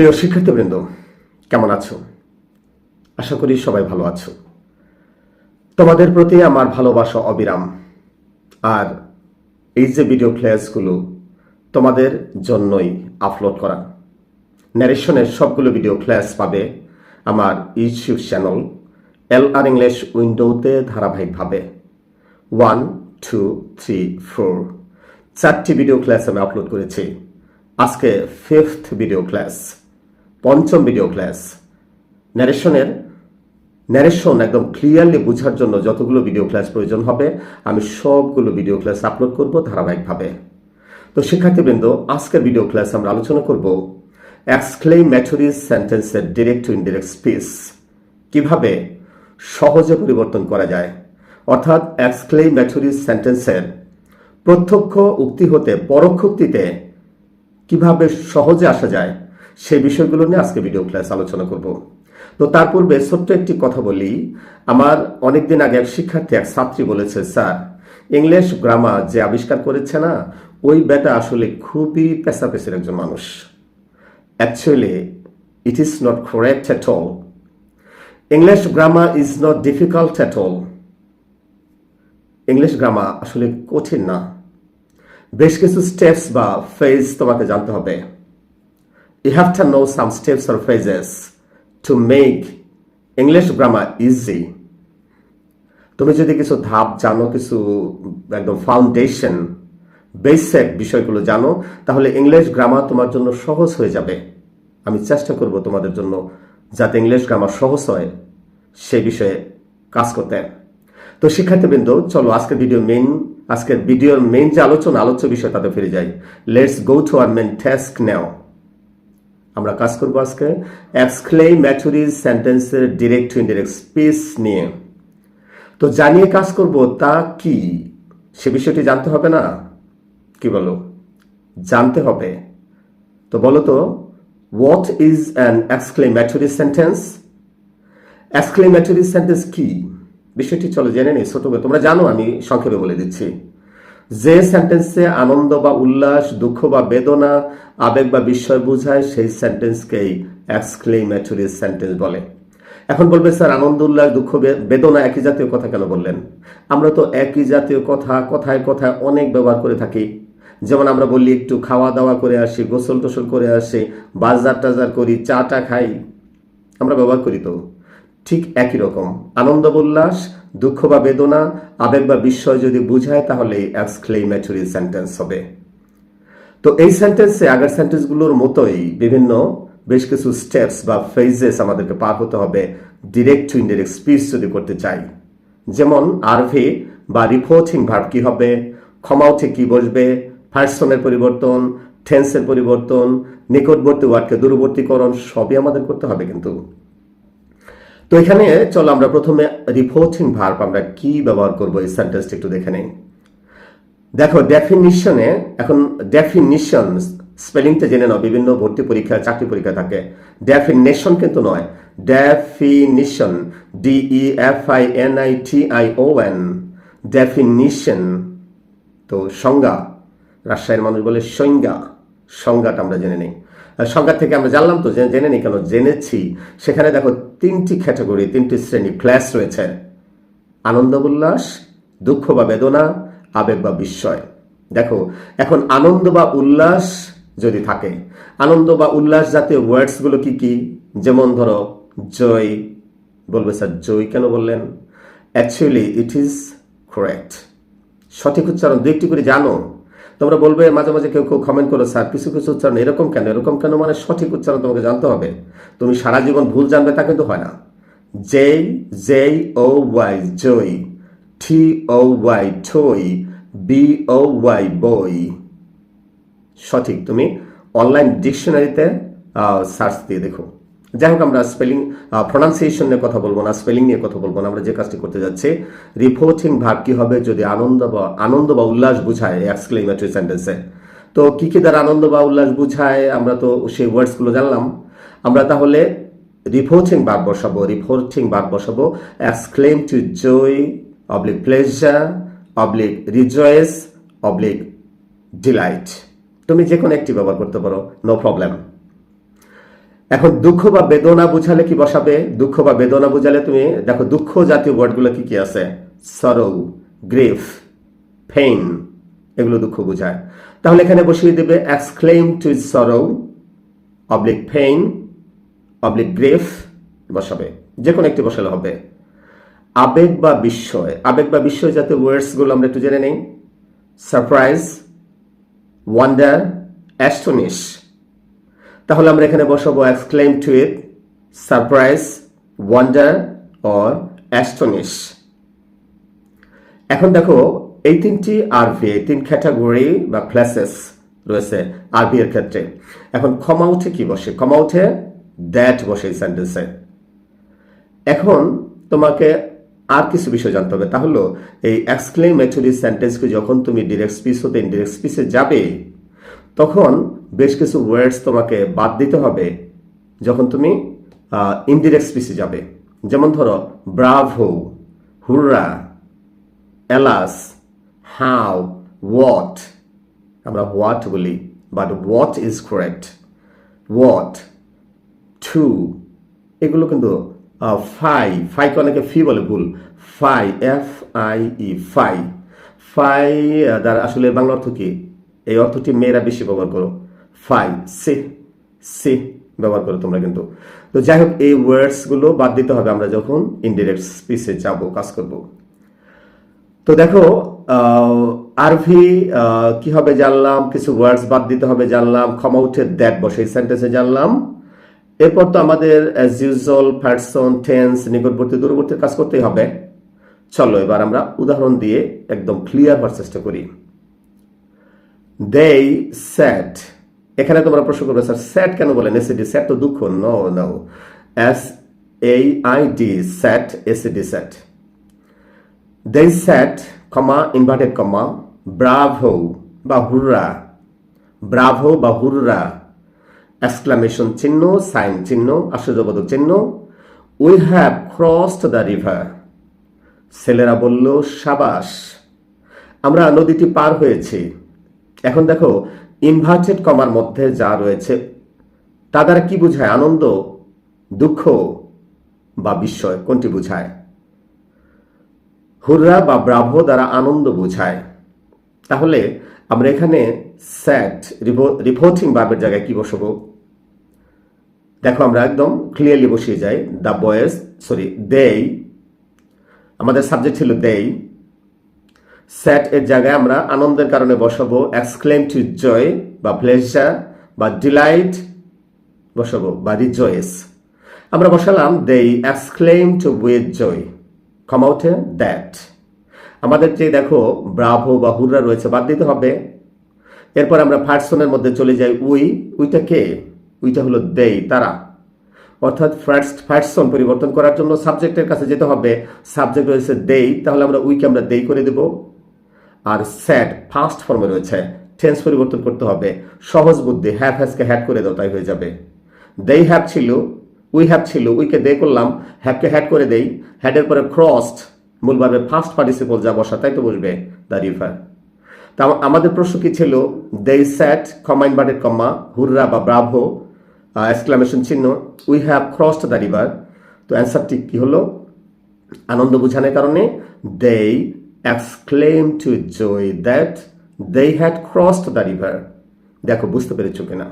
প্রিয় শিক্ষার্থীবৃন্দ, কেমন আছো? আশা করি সবাই ভালো আছো। তোমাদের প্রতি আমার ভালোবাসা অবিরাম। আর এই যে ভিডিও ক্লাসগুলো তোমাদের জন্যই আপলোড করা ন্যারেশনের সবগুলো ভিডিও ক্লাস পাবে আমার YouTube channel L R English উইন্ডোতে ধারাবাহিকভাবে। ওয়ান টু থ্রি ফোর চারটি ভিডিও ক্লাস আমি আপলোড করেছি। আজকে ফিফথ ভিডিও ক্লাস পঞ্চম ভিডিও ক্লাস ন্যারেশনের ন্যারেশন একদম ক্লিয়ারলি বোঝার জন্য যতগুলো ভিডিও ক্লাস প্রয়োজন হবে, আমি সবগুলো ভিডিও ক্লাস আপলোড করব ধারাবাহিকভাবে। তো শিক্ষার্থীবৃন্দ, আজকের ভিডিও ক্লাস আমরা আলোচনা করব এক্সক্লেমেটরি সেন্টেন্সের ডিরেক্ট টু ইনডিরেক্ট স্পিচ কীভাবে সহজে পরিবর্তন করা যায়? অর্থাৎ এক্সক্লেমেটরি সেন্টেন্সের প্রত্যক্ষ উক্তি হতে পরোক্ষ উক্তিতে কীভাবে সহজে আসা যায়? সেই বিষয়গুলো নিয়ে আজকে ভিডিও ক্লাস আলোচনা করব। তো তার পূর্বে ছোট্ট একটি কথা বলি। আমার অনেকদিন আগে এক শিক্ষার্থী, এক ছাত্রী বলেছে, স্যার ইংলিশ গ্রামার যে আবিষ্কার করেছে না, ওই বেটা আসলে খুবই পেশা পেশাপেশির একজন মানুষ। Actually it is not correct at all English grammar is not difficult at all English grammar আসলে কঠিন না। বেশ কিছু স্টেপস বা ফেজ তোমাকে জানতে হবে। You have to know some steps or phases to make English grammar easy তুমি যদি কিছু ধাপ জানো, কিছু একদম ফাউন্ডেশন বেসিক বিষয়গুলো জানো, তাহলে ইংলিশ গ্রামার তোমার জন্য সহজ হয়ে যাবে। আমি চেষ্টা করব তোমাদের জন্য যাতে ইংলিশ গ্রামার সহজ হয় সেই বিষয়ে কাজ করতে। তো শিক্ষার্থীবৃন্দ, চলো আজকের ভিডিও মেইন আজকের ভিডিওর মেইন যে আলোচনা, আলোচ্য বিষয় তাতে ফিরে যাই। Let's go to our main task now আমরা কাজ করব আজকে। এক্সক্লেমেটরি সেন্টেন্সের ডিরেক্ট টু ইনডিরেক্ট স্পিচ নিয়ে। তো জানিয়ে কাজ করব তা কি? সে বিষয়টি জানতে হবে না? কি বলো? জানতে হবে। তো বলো তো what is an exclamatory sentence exclamatory sentence কি? বিষয়টি চলো জেনে নিই, ছোট তোমরা জানো, আমি সংক্ষেপে বলে দিচ্ছি। যে সেন্টেন্সে আনন্দ বা উল্লাস, দুঃখ বা বেদনা, আবেগ বা বিস্ময় বোঝায়, সেই সেন্টেন্সকেই এক্সক্লেমেটরি সেন্টেন্স বলে। এখন বলবে, স্যার, আনন্দ, উল্লাস, দুঃখ বেদনা একই জাতীয় কথা কেন বললেন? আমরা তো একই জাতীয় কথা কথায় কথায় অনেক ব্যবহার করে থাকি। যেমন আমরা বলি, একটু খাওয়া দাওয়া করে আসি গোসল টোসল করে আসি বাজার টাজার করি চা টা খাই। আমরা ব্যবহার করি তো। ঠিক একই রকম। আনন্দ উল্লাস দুঃখ বা বেদনা, আবেগ বা বিস্ময় যদি বুঝায়, তাহলে এক্সক্লেমেটরি সেন্টেন্স হবে। তো এই সেন্টেন্সে আগের সেন্টেন্সগুলোর মতোই বিভিন্ন বেশ কিছু স্টেপস বা ফেজেস আমাদেরকে পার হতে হবে ডিরেক্ট টু ইনডিরেক্ট স্পিচ যদি করতে চাই। যেমন, আরভি বা রিপোর্টিং ভার্ব কি হবে ক্ষমাউঠে কি বসবে পার্সনের পরিবর্তন টেন্সের পরিবর্তন, নিকটবর্তী ওয়ার্ডকে দূরবর্তীকরণ, সবই আমাদের করতে হবে কিন্তু। তো এখানে চলো আমরা প্রথমে রিপোর্টিং ভার্ব আমরা কি ব্যবহার করব এই সেন্টেন্সটা একটু দেখে নেই। দেখো ডেফিনিশনে এখন ডেফিনিশন স্পেলিংটা জেনে নাও, বিভিন্ন ভর্তি পরীক্ষা চাকরি পরীক্ষা থাকে। ডেফিনেশন কিন্তু নয় definition D E F I N I T I O N definition তো সংজ্ঞা, রাজশাহীর মানুষ বলে সংজ্ঞা, সংজ্ঞাটা আমরা জেনে নিই। সংজ্ঞা থেকে আমরা জানলাম তো জেনে নিই কেন? জেনেছি। সেখানে দেখো তিনটি ক্যাটাগরি, তিনটি শ্রেণি ক্লাস রয়েছে। আনন্দ উল্লাস দুঃখ বা বেদনা, আবেগ বা বিস্ময়। দেখো, এখন আনন্দ বা উল্লাস যদি থাকে, আনন্দ বা উল্লাস জাতীয় ওয়ার্ডসগুলো কি কি? যেমন ধরো, জয়, বলবে স্যার জয় কেন বললেন? অ্যাকচুয়ালি ইট ইজ কারেক্ট সঠিক উচ্চারণ দু একটি করে জানো। তোমরা বলবে, মাঝে মাঝে কেউ কেউ কমেন্ট করো, স্যার, কিছু কিছু উচ্চারণ এরকম কেন? এরকম কেন মানে সঠিক উচ্চারণ তোমাকে জানতে হবে। তুমি সারা জীবন ভুল জানবে, তা কিন্তু হয় না। J J O, Y, joy. T O, Y, toy. B, O, Y, boy. সঠিক। তুমি অনলাইন ডিকশনারিতে সার্চ দিয়ে দেখো। যাই হোক আমরা স্পেলিং প্রনাউন্সিয়েশন নিয়ে কথা বলব না স্পেলিং নিয়ে কথা বলব না, আমরা যে কাজটি করতে যাচ্ছি রিপোর্টিং ভাব কি হবে যদি আনন্দ বা আনন্দ বা উল্লাস বুঝায় এক্সক্লেমেটরি সেন্টেন্সে তো কি কি দ্বারা আনন্দ বা উল্লাস বুঝায়, আমরা তো সেই ওয়ার্ডসগুলো জানলাম। আমরা তাহলে রিপোর্টিং বাদ বসাবো রিপোর্টিং বাদ বসাবো exclaim to joy oblique pleasure oblique rejoice oblique delight তুমি যে কোনো একটি ব্যবহার করতে পারো নো প্রবলেম এখন দুঃখ বা বেদনা বুঝালে কি বসাবে? দুঃখ বা বেদনা বুঝালে তুমি, দেখো, দুঃখ জাতীয় ওয়ার্ডগুলো কি কি আছে? সরো গ্রেফ ফেইন এগুলো দুঃখ বোঝায়। তাহলে এখানে বসিয়ে দেবে exclaim to is sorrow oblique pain oblique grief বসাবে। যে কোনো একটি বসালে হবে। আবেগ বা বিস্ময়। আবেগ বা বিস্ময় জাতীয় ওয়ার্ডসগুলো আমরা একটু জেনে নেই। সারপ্রাইজ ওয়ান্ডার অ্যাস্টনিশ তাহলে আমরা এখানে বসাবো exclaim to it surprise wonder or astonish এখন দেখো, এই তিনটি আরভি এই তিন ক্যাটাগরি বা ক্লাসেস রয়েছে আরভি এর ক্ষেত্রে। এখন ক্ষমা উঠে কি বসে? ক্ষমা উঠে দ্যাট বসে এই সেন্টেন্সে এখন তোমাকে আর কিছু বিষয় জানতে হবে। তাহলে এই এক্সক্লেমেটরি সেন্টেন্সকে যখন তুমি ডিরেক্ট স্পিচ হতে ইনডিরেক্ট স্পিচে যাবে, তখন বেশ কিছু ওয়ার্ডস তোমাকে বাদ দিতে হবে যখন তুমি ইনডিরেক্ট স্পিচে যাবে। যেমন ধরো bravo hurrah alas how what আমরা হোয়াট বলি but what is correct what to এগুলো কিন্তু ফাই ফাইকে অনেকে ফি বলে ভুল। Fie F I E fie fie দ্বারা আসলে বাংলা অর্থ কি? এই অর্থটি মেয়েরা বেশি ব্যবহার করো। ফাই সে সে ব্যবহার করো তোমরা কিন্তু। তো যাই হোক এই ওয়ার্ডসগুলো বাদ দিতে হবে আমরা যখন ইনডিরেক্ট স্পিচে যাব, কাজ করব। তো দেখো আরভি কি হবে জানলাম, কিছু ওয়ার্ডস বাদ দিতে হবে জানলাম ক্ষমা উঠে দ্যাট বসে সেন্টেন্সে জানলাম। এরপর তো আমাদের অ্যাজ ইউজুয়াল পার্সন টেন্স নিকটবর্তী, দূরবর্তী কাজ করতেই হবে। চলো, এবার আমরা উদাহরণ দিয়ে একদম ক্লিয়ার হওয়ার চেষ্টা করি। দেই স্যাট এখানে তোমরা প্রশ্ন করবে, স্যার, স্যাট কেন বলেন? এসিডি স্যাট তো দুঃখ। নো নো এস এই I D SAT ACD sat. They sat comma inverted comma bravo বা হুররা। ব্রাভো বা হুররা। এক্সক্লামেশন চিহ্ন সাইন চিহ্ন, আশ্চর্যবোধক চিহ্ন। We have crossed the river ছেলেরা বলল, সাবাস। আমরা নদীটি পার হয়েছি। এখন দেখো ইনভার্টেড কমার মধ্যে যা রয়েছে, তা দ্বারা কি বোঝায়? আনন্দ, দুঃখ বা বিস্ময়, কোনটি বোঝায়? হুররা বা ব্রাভো দ্বারা আনন্দ বোঝায়। তাহলে আমরা এখানে স্যাট রিপোর্টিং বার্বের জায়গায় কি বসবো? দেখো আমরা একদম ক্লিয়ারলি বসিয়ে যাই। দ্য বয়েস সরি দেই আমাদের সাবজেক্ট ছিল দেই স্যাট এর জায়গায় আমরা আনন্দের কারণে বসাবো এক্সক্লেম টু জয় বা প্লেজার বা ডিলাইট বসাবো বা রিজয়েস আমরা বসালাম দেই exclaim to with joy comma আউটে দ্যাট আমাদের যে দেখো ব্রাভো বা হুররা রয়েছে, বাদ দিতে হবে। এরপর আমরা ফার্সনের মধ্যে চলে যাই, উই। উইটা কে? উইটা হলো দেই তারা। অর্থাৎ ফার্স্ট ফার্সন পরিবর্তন করার জন্য সাবজেক্টের কাছে যেতে হবে। সাবজেক্ট রয়েছে দেই তাহলে আমরা উইকে আমরা দেই করে দেব। আর স্যাড ফার্স্ট ফর্মে রয়েছে। টেন্স পরিবর্তন করতে হবে। সহজ বুদ্ধি হ্যাভ হ্যাজকে হ্যাড করে দাও, তাই হয়ে যাবে। দেই হ্যাভ ছিল উই হ্যাভ ছিল উইকে দে করলাম হ্যাভকে হ্যাড করে দেই। হ্যাডের পরে ক্রসড মূলভাবে ফার্স্ট পার্টিসিপল যা বসা, তাই তো বসবে দ্য রিভার তা আমাদের প্রশ্ন কি ছিল? দে স্যাট কমা ইনভার্টেড কম্মা হুররা বা ব্রাভো এক্সক্লামেশন চিহ্ন we have crossed the river তো অ্যান্সারটি কি হলো? আনন্দ বোঝানোর কারণে they exclaim to joy that they had crossed the river দেখো, বুঝতে পেরেছ কিনা?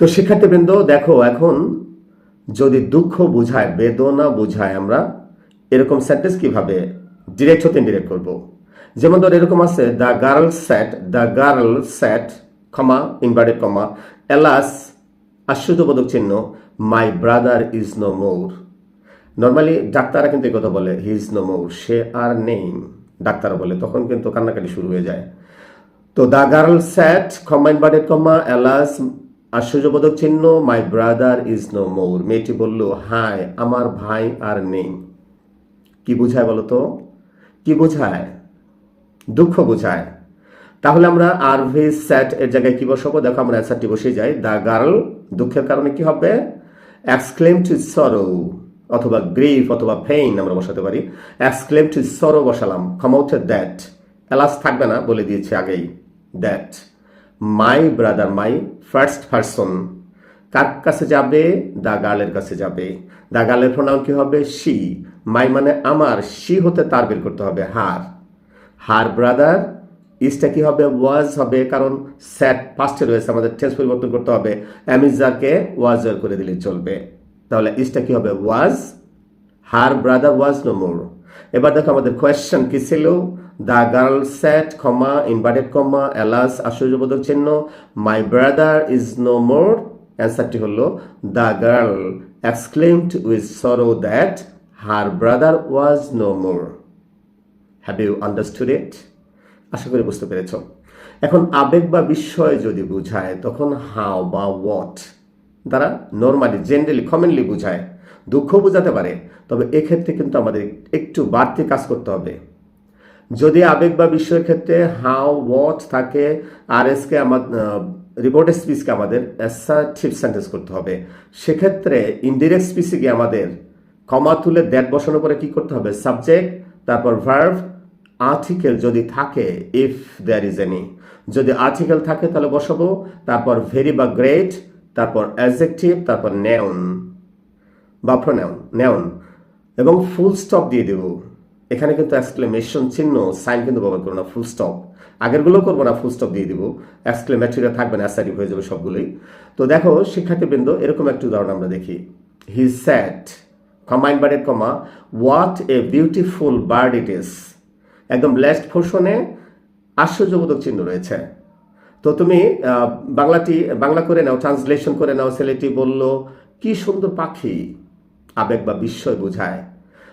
তো শিক্ষার্থীবৃন্দ, দেখো এখন যদি দুঃখ বোঝায়, বেদনা বোঝায় আমরা, এরকম সেন্টেন্স কীভাবে ডিরেক্ট হতে ইনডিরেক্ট করব? যেমন ধর এরকম আছে the girl said the girl said comma inverted comma alas আশ্চর্যবোধক চিহ্ন my brother is no more normally ডাক্তাররা কিন্তু এই কথা বলে হি ইজ নো মোর সে আর নেই ডাক্তার বলে। তখন কিন্তু কান্নাকাটি শুরু হয়ে যায়। তো the girl SAT comma inverted comma alas আশ্চর্যবোধক চিহ্ন, my brother is no more মেয়েটি বলল, হাই, আমার ভাই আর নেই। কি বোঝায় বলতো কি বোঝায়? দুঃখ বোঝায়। তাহলে আমরা আর ভি স্যাট এর জায়গায় কি বসাবো? দেখো, আমরা অ্যান্সারটি বসে যাই। দ্য গার্ল, দুঃখের কারণে কি হবে? এক্সক্লেম টু সরো অথবা গ্রিফ অথবা পেইন আমরা বসাতে পারি। এক্সক্লেম টু সরো বসালাম ক্ষমা দ্যাট এলাস থাকবে না, বলে দিয়েছি আগেই। That my brother my first person কার কাছে যাবে? দা গার্লের কাছে যাবে। দা গার্লের প্রোনাউন কি হবে? শি মাই মানে আমার শি হতে তার বের করতে হবে, হার। হার ব্রাদার ইসটা কি হবে? ওয়াজ হবে, কারণ স্যাট পাস্টে রয়েছে, আমাদের টেন্স পরিবর্তন করতে হবে। অ্যামিজাকে ওয়াজার করে দিলে চলবে। তাহলে ইসটা কি হবে? ওয়াজ হার ব্রাদার ওয়াজ নো মোর এবার দেখো আমাদের কোয়েশ্চেন কি ছিল? The girl sat comma inverted comma alas আশ্চর্যবোধক চিহ্ন my brother is no more অ্যান্সারটি হলো the girl exclaimed with sorrow that her brother was no more have you understood it আশা করি বুঝতে পেরেছ। এখন আবেগ বা বিস্ময় যদি বুঝায়, তখন হাও বা হোয়াট দ্বারা নর্মালি জেনারেলি কমনলি বুঝায়। দুঃখ বোঝাতে পারে, তবে এক্ষেত্রে কিন্তু আমাদের একটু বাড়তি কাজ করতে হবে। যদি আবেগ বা বিস্ময়ের ক্ষেত্রে হাও হোয়াট থাকে আর এসকে আমার রিপোর্টের স্পিচকে আমাদের অ্যাসার্টিভ সেন্টেন্স করতে হবে। সেক্ষেত্রে ইনডিরেক্ট স্পিচে গিয়ে আমাদের কমা তুলে দ্যাট বসানোর পরে কী করতে হবে? সাবজেক্ট তারপর ভার্ভ আর্টিকেল যদি থাকে ইফ দেয়ার ইজ এনি যদি আর্টিকেল থাকে তাহলে বসাবো, তারপর ভেরি বা গ্রেট তারপর অ্যাজেক্টিভ তারপর নেউন বা প্রোনাউন নেউন এবং ফুল স্টপ দিয়ে দেব। এখানে কিন্তু এক্সক্লেমেশন চিহ্ন সাইন কিন্তু ব্যবহার করব না ফুল স্টপ আগেরগুলো করব না ফুল স্টপ দিয়ে দিব। এক্সক্লেমেটরিটা থাকবে না অ্যাসাইটিভ হয়ে যাবে সবগুলোই। তো দেখো, শিক্ষার্থীবৃন্দ, এরকম একটু উদাহরণ আমরা দেখি। He SAT combine বার্ডের comma what a beautiful bird it is একদম লেস্ট পোর্শনে আশ্চর্যবোধক চিহ্ন রয়েছে। তো তুমি বাংলাটি, বাংলা করে নাও ট্রান্সলেশন করে নাও, ছেলেটি বলল, কি সুন্দর পাখি। আবেগ বা বিস্ময় বোঝায়।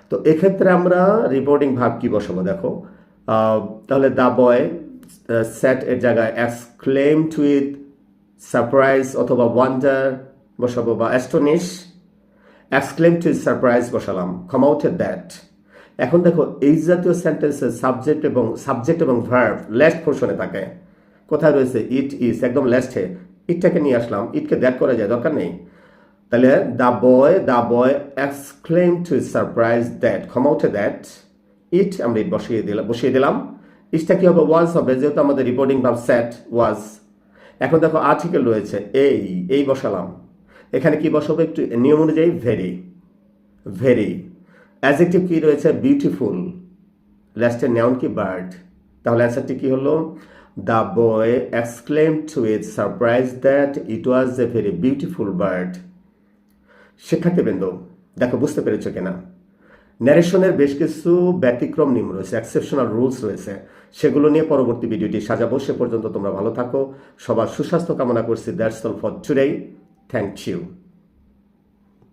তো এক্ষেত্রে আমরা রিপোর্টিং ভাব কি বসাবো দেখো। তাহলে দা বয় সেট এর জায়গায় এক্সক্লেম উইথ সারপ্রাইজ অথবা ওয়ান্ডার বসাবো বা অ্যাস্টনিশ এক্সক্লেম টু সারপ্রাইজ বসালাম। আউটেড দ্যাট এখন দেখো, এই জাতীয় সেন্টেন্সের সাবজেক্ট এবং সাবজেক্ট এবং ভার্ভ লেস্ট পোর্শনে থাকে। কোথায় রয়েছে? ইট ইজ একদম লেস্টে ইটটাকে নিয়ে আসলাম। ইটকে দ্যাট করা যায়, দরকার নেই। তাহলে the boy the boy exclaim to surprise that কম আউটে দ্যাট ইট আমরা ইট বসিয়ে দিলাম বসিয়ে দিলাম। ইটটা কি হবে? ওয়াজ হবে। যেহেতু আমাদের রিপোর্টিং ভাব সেট ওয়াজ এখন দেখো আর্টিকেল রয়েছে, এই এই বসালাম। এখানে কি বসাবো একটু? নিয়ম অনুযায়ী ভেরি ভেরি অ্যাজেক্টিভ কি রয়েছে? বিউটিফুল লাস্টের নেউন কি? বার্ড তাহলে অ্যান্সারটি কি হলো? Boy exclaim to it surprise that it was a very beautiful bird শিক্ষার্থীবৃন্দ দেখো, বুঝতে পেরেছ কিনা? ন্যারেশনের বেশ কিছু ব্যতিক্রম নিয়ম রয়েছে এক্সেপশনাল রুলস রয়েছে। সেগুলো নিয়ে পরবর্তী ভিডিওটি সাজাবো। সে পর্যন্ত তোমরা ভালো থাকো। সবার সুস্বাস্থ্য কামনা করছি। That's all for today thank you